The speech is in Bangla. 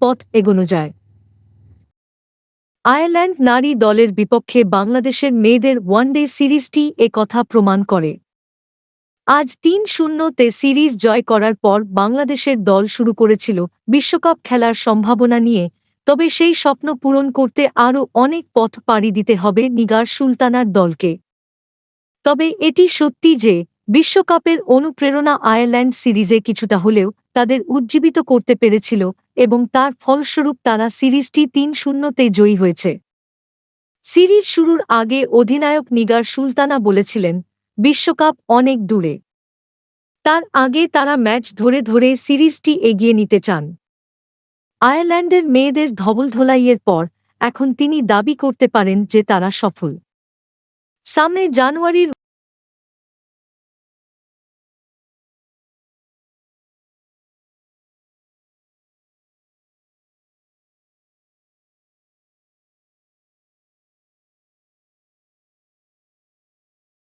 পথ এগোনো যায়। আয়ারল্যান্ড নারী দলের বিপক্ষে বাংলাদেশের মেয়েদের ওয়ানডে সিরিজটি এ কথা প্রমাণ করে। আজ তিন শূন্যতে সিরিজ জয় করার পর বাংলাদেশের দল শুরু করেছিল বিশ্বকাপ খেলার সম্ভাবনা নিয়ে, তবে সেই স্বপ্ন পূরণ করতে আরও অনেক পথ পাড়ি দিতে হবে নিগার সুলতানার দলকে। তবে এটি সত্যি যে বিশ্বকাপের অনুপ্রেরণা আয়ারল্যান্ড সিরিজে কিছুটা হলেও তাদের উজ্জীবিত করতে পেরেছিল এবং তার ফলস্বরূপ তারা সিরিজটি তিন শূন্যতে জয়ী হয়েছে। সিরিজ শুরুর আগে অধিনায়ক নিগার সুলতানা বলেছিলেন, বিশ্বকাপ অনেক দূরে। তার আগে তারা ম্যাচ ধরে ধরে সিরিজটি এগিয়ে নিতে চান। আয়ারল্যান্ডের মেয়েদের ধবলধোলাইয়ের পর এখন তিনি দাবি করতে পারেন যে তারা সফল। সামনে জানুয়ারির